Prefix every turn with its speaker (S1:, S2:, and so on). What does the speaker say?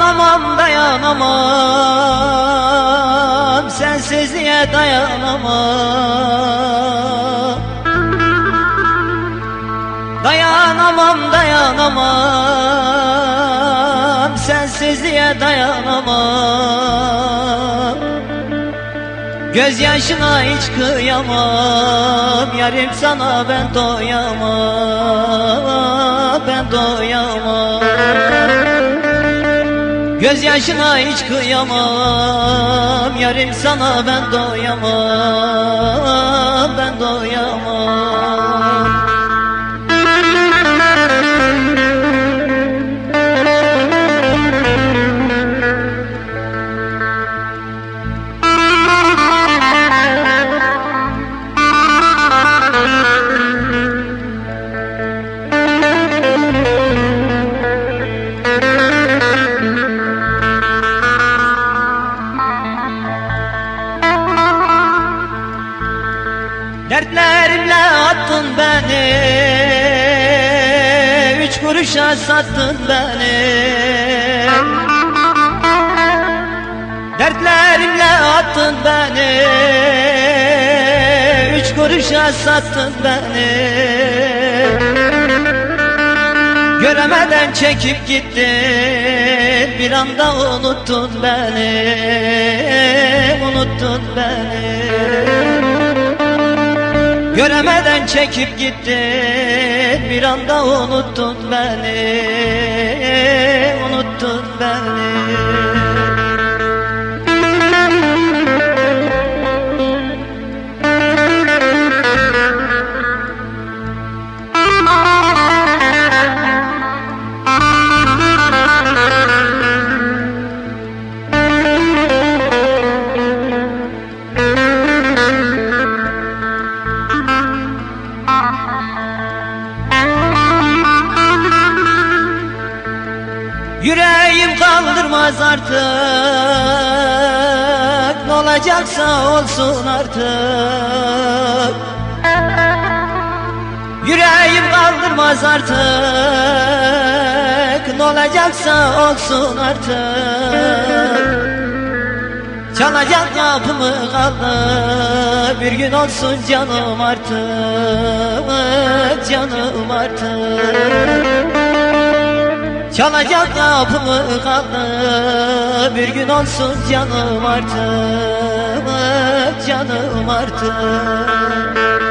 S1: dayanamam Sensizliğe dayanamam. Dayanamam dayanamam. Sensizliğe dayanamam. Gözyaşına hiç kıyamam. Yarim sana ben doyamam. Ben doyamam Gözyaşına hiç kıyamam. Yarim sana ben doyamam. Ben doyamam Dertlerimle attın beni Üç kuruşa sattın beni. Dertlerimle attın beni Üç kuruşa sattın beni. Göremeden çekip gittin Bir anda unuttun beni Unuttun beni Göremeden çekip gittin. Bir anda unuttun beni. Unuttun beni Yüreğim kaldırmaz artık. Ne olacaksa olsun artık. Yüreğim kaldırmaz artık. Ne olacaksa olsun artık. Çalacak kapımı kaldı. Bir gün olsun canım artık. Canım artık Çalacak kapımı kaldı Bir gün olsun canım artık Canım artık